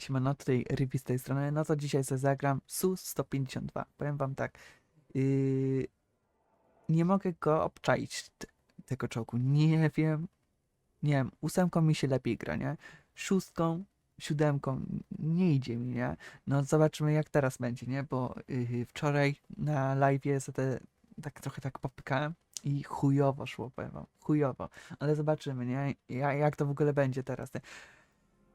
Siemano, tutaj Rivi z tej strony. No to dzisiaj sobie zagram Su-152. Powiem wam tak. Yy, nie mogę go obczaić, tego czołgu. Nie wiem. Nie wiem, ósemką mi się lepiej gra, nie? Szóstką, siódemką nie idzie mi, nie? No zobaczymy jak teraz będzie, nie? Bo yy, wczoraj na live te tak trochę tak popykałem i chujowo szło, powiem wam. Chujowo. Ale zobaczymy, nie? Ja, jak to w ogóle będzie teraz, nie?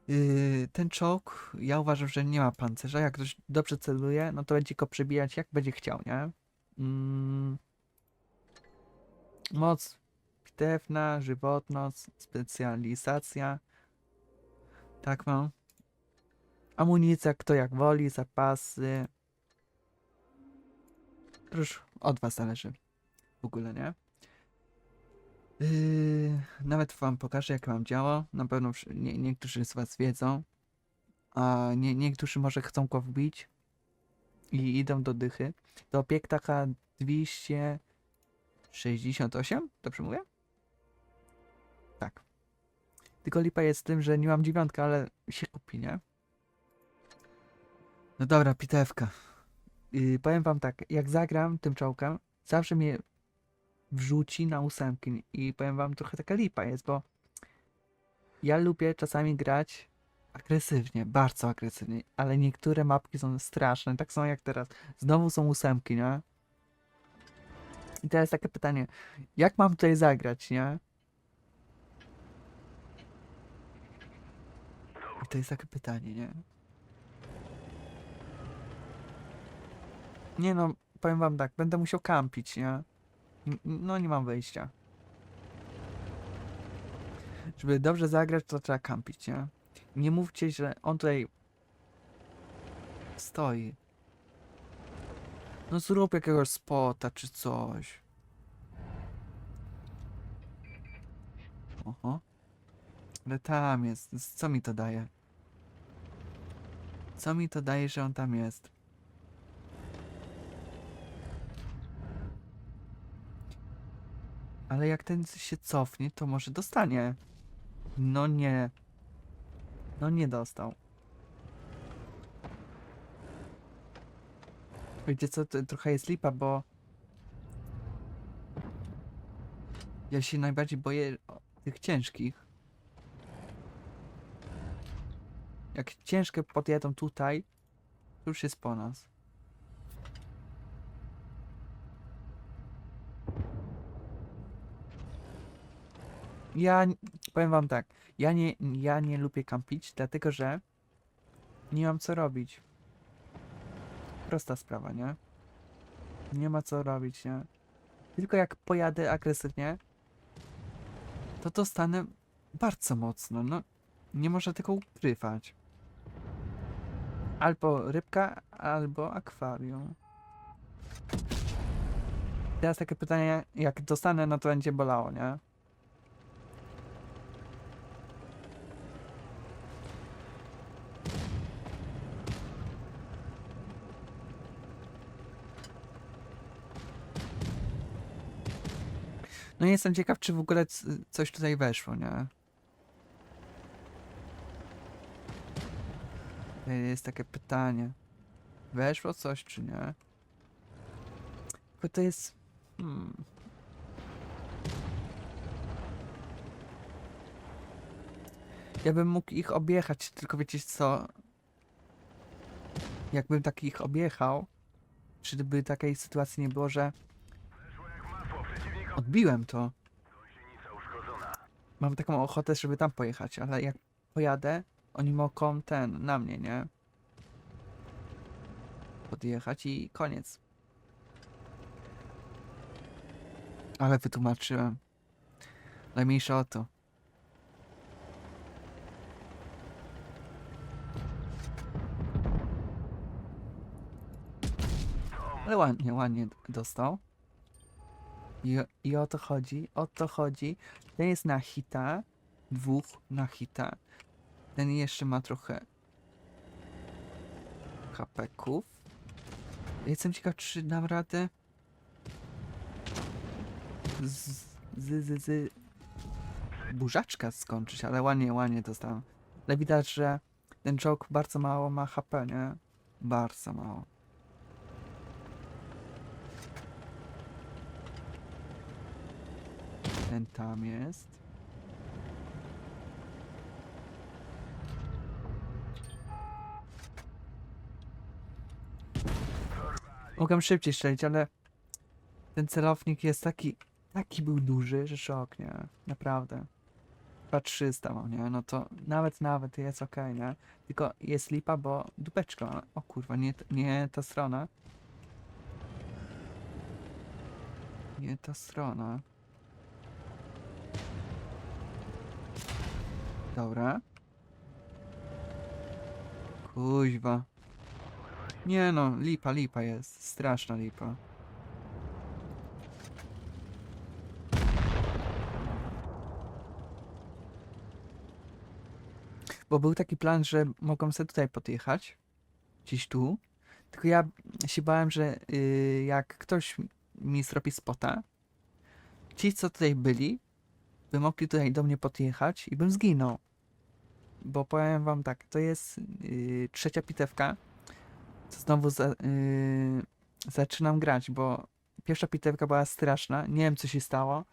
Yy, ten czołg, ja uważam, że nie ma pancerza. Jak ktoś dobrze celuje, no to będzie go przebijać jak będzie chciał, nie? Mm. Moc pitewna, żywotność, specjalizacja. Tak mam. Amunicja, kto jak woli, zapasy. Już od was zależy. W ogóle, nie? Yy, nawet wam pokażę, jak mam działa. Na pewno nie, niektórzy z was wiedzą. A nie, niektórzy może chcą go wbić i idą do dychy. To opiek taka 268, dobrze mówię? Tak. Tylko lipa jest w tym, że nie mam dziewiątka, ale się kupi, nie? No dobra, pitewka. Yy, powiem wam tak, jak zagram tym czołgiem, zawsze mnie wrzuci na ósemki i powiem wam trochę taka lipa jest, bo ja lubię czasami grać agresywnie, bardzo agresywnie, ale niektóre mapki są straszne, tak samo jak teraz. Znowu są ósemki, nie? I teraz takie pytanie, jak mam tutaj zagrać, nie? I to jest takie pytanie, nie? Nie no, powiem wam tak, będę musiał kampić, nie? No nie mam wyjścia. Żeby dobrze zagrać, to trzeba kampić, nie? Nie mówcie, że on tutaj stoi. No zrób jakiegoś spota czy coś. Oho. Ale tam jest. Co mi to daje? Co mi to daje, że on tam jest? Ale jak ten się cofnie, to może dostanie. No nie. No nie dostał. Wiecie co, to trochę jest lipa, bo... Ja się najbardziej boję tych ciężkich. Jak ciężkie podjadą tutaj, to już jest po nas. Ja powiem wam tak, ja nie, ja nie lubię kampić, dlatego że nie mam co robić. Prosta sprawa, nie? Nie ma co robić, nie? Tylko jak pojadę agresywnie, to dostanę bardzo mocno, no. Nie można tego ukrywać. Albo rybka, albo akwarium. Teraz takie pytanie, jak dostanę, no to będzie bolało, nie? No jestem ciekaw, czy w ogóle coś tutaj weszło, nie? To Jest takie pytanie. Weszło coś, czy nie? Tylko to jest... Hmm. Ja bym mógł ich objechać, tylko wiecie co? Jakbym takich objechał, czy by takiej sytuacji nie było, że odbiłem to. Mam taką ochotę, żeby tam pojechać, ale jak pojadę, oni mogą ten, na mnie, nie? Podjechać i koniec. Ale wytłumaczyłem. Ale mniejsza o to. Ale ładnie, ładnie dostał. I, I o to chodzi, o to chodzi. Ten jest na hita, dwóch na hita. Ten jeszcze ma trochę hapeków. Jestem ciekaw, czy dam radę z, z, z, z burzaczka skończyć, ale ładnie, ładnie dostałem. Ale widać, że ten czołg bardzo mało ma HP, nie? Bardzo mało. Ten tam jest. Mogłem szybciej strzelić, ale ten celownik jest taki, taki był duży, że szok, nie? Naprawdę. Chyba 300 mam, nie? No to nawet, nawet jest okej, nie? Tylko jest lipa, bo dupeczka, o kurwa, nie, nie ta strona. Nie ta strona. Dobra. Kuźwa. Nie no, lipa, lipa jest. Straszna lipa. Bo był taki plan, że mogą sobie tutaj podjechać. Gdzieś tu. Tylko ja się bałem, że y, jak ktoś mi zrobi spota, ci co tutaj byli, by mogli tutaj do mnie podjechać i bym zginął. Bo powiem wam tak, to jest y, trzecia pitewka. To znowu za, y, zaczynam grać, bo pierwsza pitewka była straszna, nie wiem co się stało.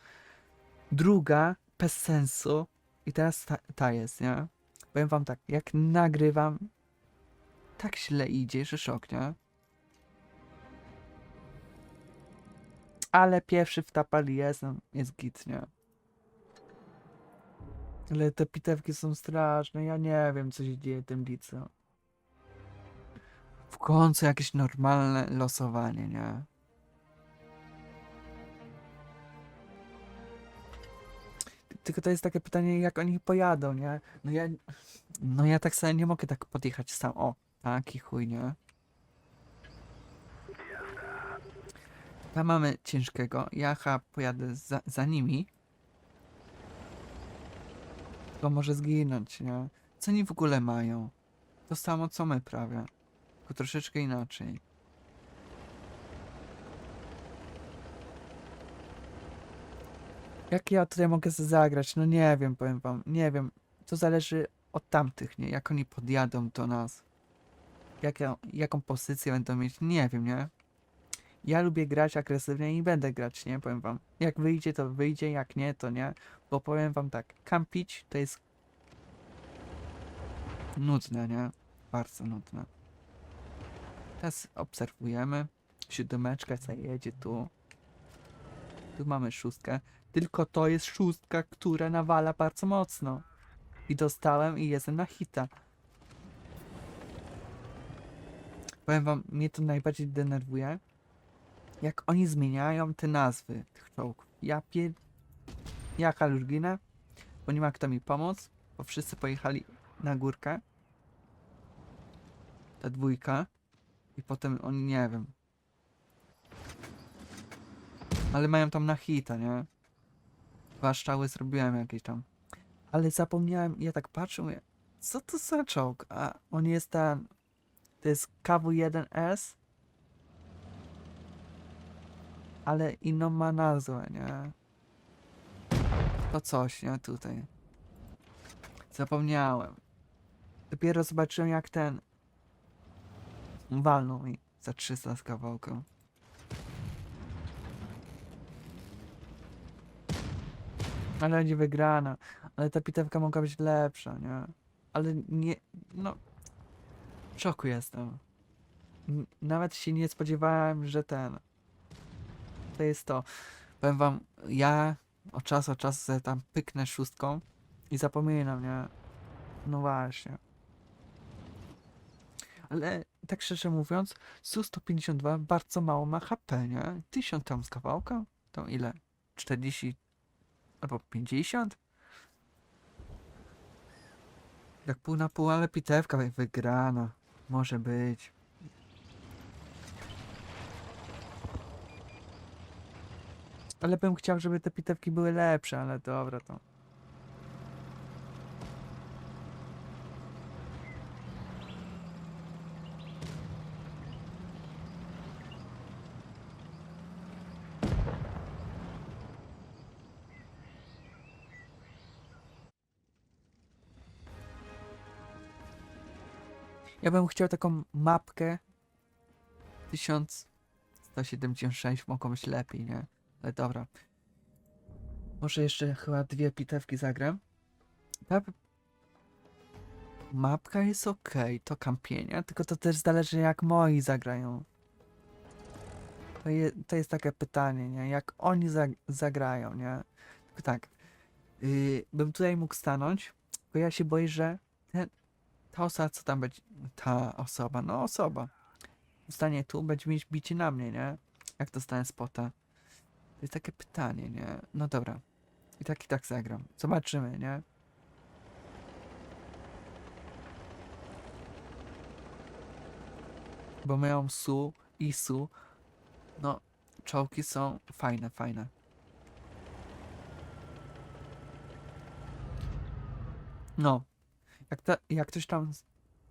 Druga bez sensu i teraz ta, ta jest, nie? Powiem wam tak, jak nagrywam, tak źle idzie, że szok, nie? Ale pierwszy wtapali jestem, jest git, nie? Ale te pitewki są straszne, ja nie wiem co się dzieje tym liceum. W końcu jakieś normalne losowanie, nie? Tylko to jest takie pytanie, jak oni pojadą, nie? No ja, no ja tak sobie nie mogę tak podjechać sam. O, taki chuj, nie? Tam mamy ciężkiego. Ja chyba pojadę za, za nimi. To może zginąć, nie? Co oni w ogóle mają? To samo co my prawie. Tylko troszeczkę inaczej. Jak ja tutaj mogę zagrać? No nie wiem, powiem wam. Nie wiem. To zależy od tamtych, nie? Jak oni podjadą do nas. Jak ja, jaką pozycję będą mieć? Nie wiem, nie? Ja lubię grać agresywnie i będę grać, nie? Powiem wam. Jak wyjdzie, to wyjdzie, jak nie, to nie. Bo powiem wam tak, kampić to jest nudne, nie? Bardzo nudne. Teraz obserwujemy. Siódemeczka co jedzie tu. Tu mamy szóstkę. Tylko to jest szóstka, która nawala bardzo mocno. I dostałem i jestem na hita. Powiem wam, mnie to najbardziej denerwuje. Jak oni zmieniają te nazwy tych czołgów. Ja pier... Ja już ginę, bo nie ma kto mi pomóc, bo wszyscy pojechali na górkę. Ta dwójka. I potem oni, nie wiem. Ale mają tam na hita, nie? Dwa strzały zrobiłem jakieś tam. Ale zapomniałem, ja tak patrzę, mówię, co to za czołg? A on jest ten, to jest KW1S, ale inną ma nazwę, nie? To coś, nie? Tutaj. Zapomniałem. Dopiero zobaczyłem jak ten walnął mi za 300 z. Ale będzie wygrana. Ale ta pitewka mogła być lepsza, nie? Ale nie, no... W szoku jestem. N- Nawet się nie spodziewałem, że ten... To jest to. Powiem wam, ja od czasu od czasu sobie tam pyknę szóstką i zapominam, nie? No właśnie. Ale tak szczerze mówiąc, Su-152 bardzo mało ma HP, nie? 1000 tam z kawałka? To ile? 40 albo 50? Tak pół na pół, ale pitewka wy- wygrana. Może być. Ale bym chciał, żeby te pitewki były lepsze, ale dobra to. Ja bym chciał taką mapkę 1176, mogło być lepiej, nie? Ale dobra. Może jeszcze chyba dwie pitewki zagram. Ta mapka jest ok, to kampienie, tylko to też zależy jak moi zagrają. To, je, to jest takie pytanie, nie? Jak oni zag zagrają, nie? Tylko tak, yy, bym tutaj mógł stanąć, tylko ja się boję, że ten, ta osoba, co tam będzie, ta osoba, no osoba, stanie tu, będzie mieć bicie na mnie, nie? Jak dostanę spota? Jest takie pytanie, nie? No dobra. I tak i tak zagram. Zobaczymy, nie? Bo mają Su i Su. No, czołki są fajne, fajne. No, jak, ta, jak ktoś tam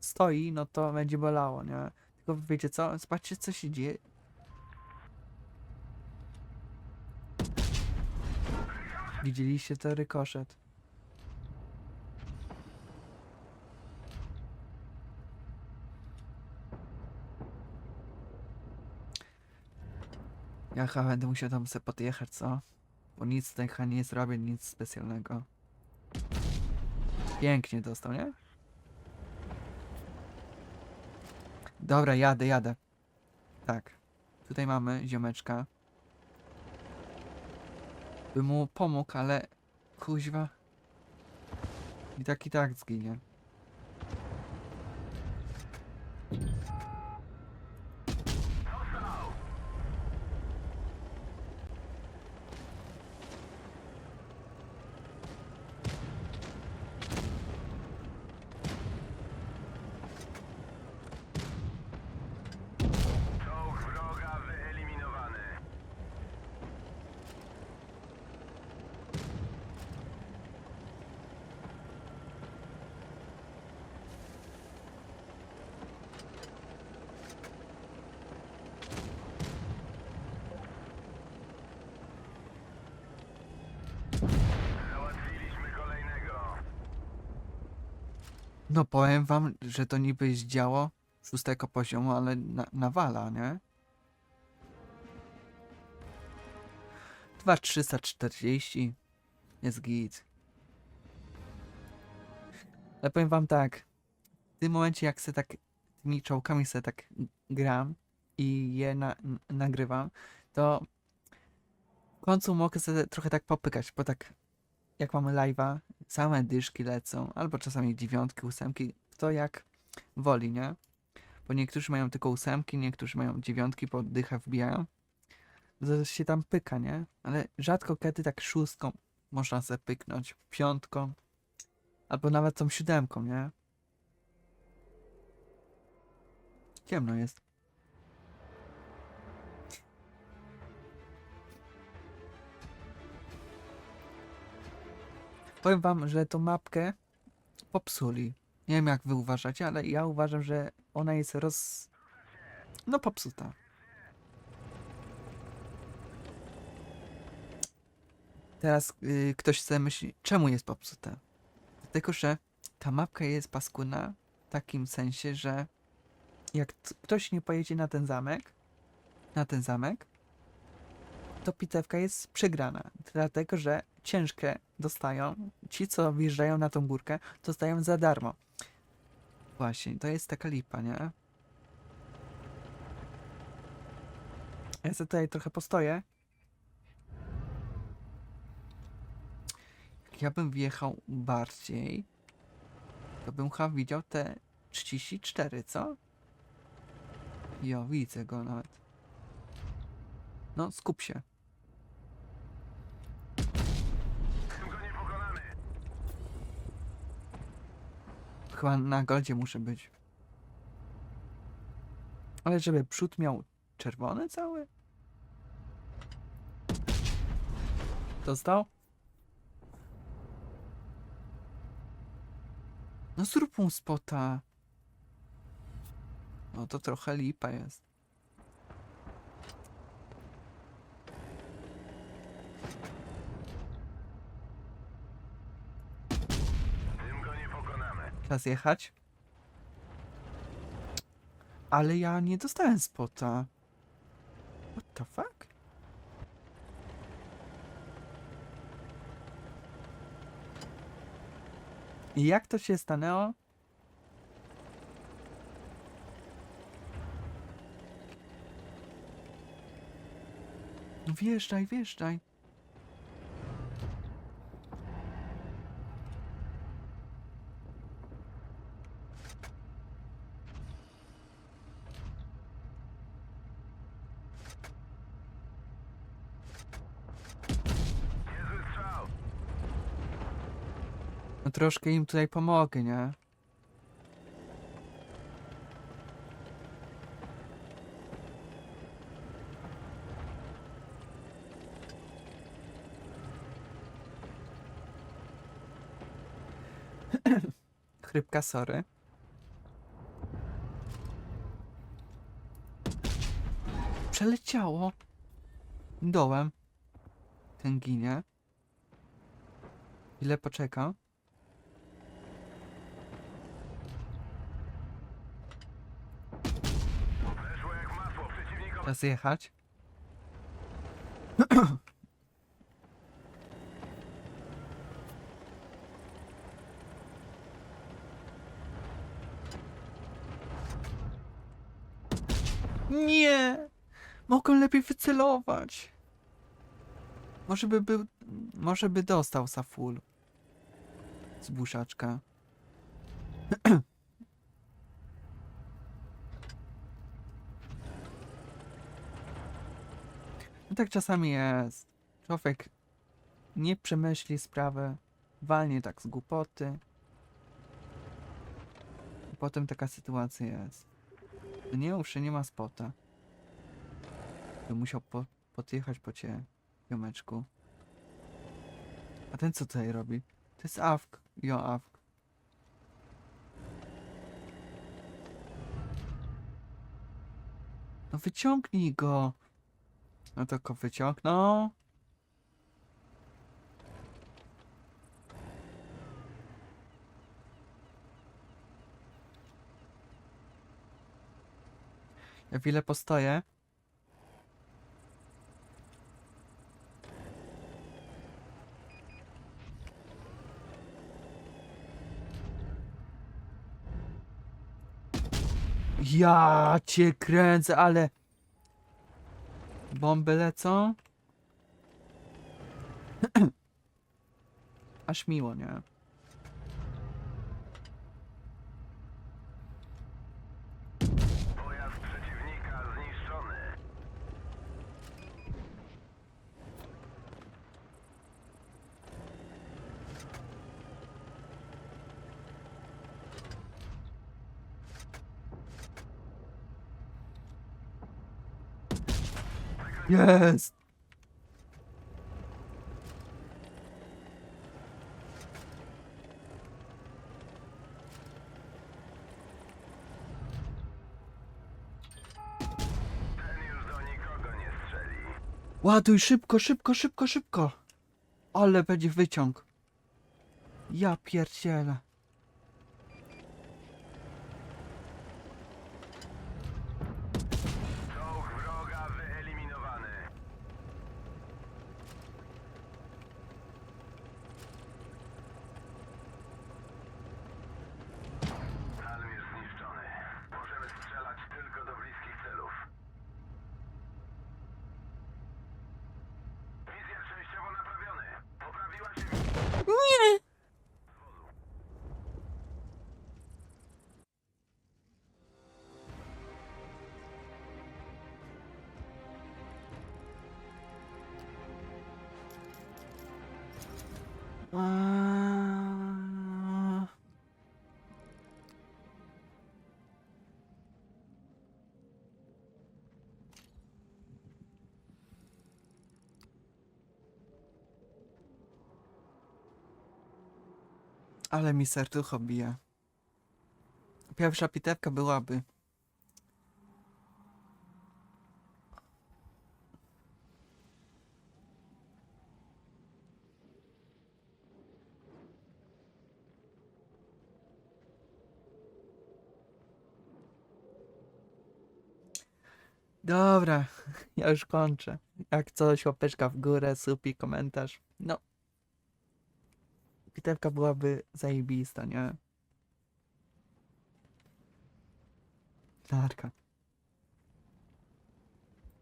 stoi, no to będzie bolało, nie? Tylko wiecie co? Zobaczcie, co się dzieje. Widzieliście to rykoszet. Ja chyba będę musiał tam sobie podjechać, co? Bo nic chyba nie zrobię, nic specjalnego. Pięknie dostał, nie? Dobra, jadę, jadę. Tak. Tutaj mamy ziomeczka. By mu pomógł, ale kuźwa. I tak i tak zginie. No powiem wam, że to niby jest działo szóstego poziomu, ale na, nawala, nie? 2340 jest git. Ale powiem wam tak, w tym momencie jak se tak tymi czołkami se tak gram i je na, nagrywam, to w końcu mogę sobie trochę tak popykać, bo tak jak mamy live'a, same dyszki lecą, albo czasami dziewiątki, ósemki, to jak woli, nie? Bo niektórzy mają tylko ósemki, niektórzy mają dziewiątki, po dychę wbijają. To się tam pyka, nie? Ale rzadko kiedy tak szóstką można sobie pyknąć, piątką, albo nawet tą siódemką, nie? Ciemno jest. Powiem wam, że tą mapkę popsuli. Nie wiem jak wy uważacie, ale ja uważam, że ona jest roz... No popsuta. Teraz y, ktoś sobie myśli, czemu jest popsuta? Dlatego, że ta mapka jest paskudna w takim sensie, że jak ktoś nie pojedzie na ten zamek, na ten zamek, to pitewka jest przegrana. Dlatego, że ciężkie dostają, ci co wjeżdżają na tą górkę, dostają za darmo. Właśnie, to jest taka lipa, nie? Ja sobie tutaj trochę postoję. Jak ja bym wjechał bardziej, to bym chyba widział te 34, co? Jo, widzę go nawet. No, skup się. Tym go nie pokonamy. Chyba na goldzie muszę być. Ale żeby przód miał czerwony cały? Dostał? No zrób mu spota. No to trochę lipa jest. Tym go nie pokonamy. Czas jechać. Ale ja nie dostałem spota. What the fuck? I jak to się stanęło? Wjeżdżaj, wjeżdżaj. Troszkę im tutaj pomogę, nie? Chrypka, sorry. Przeleciało. Dołem. Ten ginie. Ile poczekam? Weszło jak masło. Czas jechać. Nie! Mogą lepiej wycelować. Może by był. Może by dostał za full. Buszaczka. No tak czasami jest. Człowiek nie przemyśli sprawy, walnie tak z głupoty. I potem taka sytuacja jest. Nie uszy, nie ma spota. By musiał po, podjechać po ciebie, ziomeczku. A ten co tutaj robi? To jest awk. Jo, awk. No wyciągnij go. No to go wyciągnął. Ja chwilę postoję. Ja cię kręcę, ale... Bomby lecą. Aż miło, nie? Jest! Ładuj szybko, szybko, szybko, szybko! Ale będzie wyciąg. Ja pierdzielę. Ale mi serducho bije. Pierwsza pitewka byłaby. Dobra, ja już kończę. Jak coś, łapeczka w górę, supi, komentarz. No. Bitewka byłaby zajebista, nie? Narka.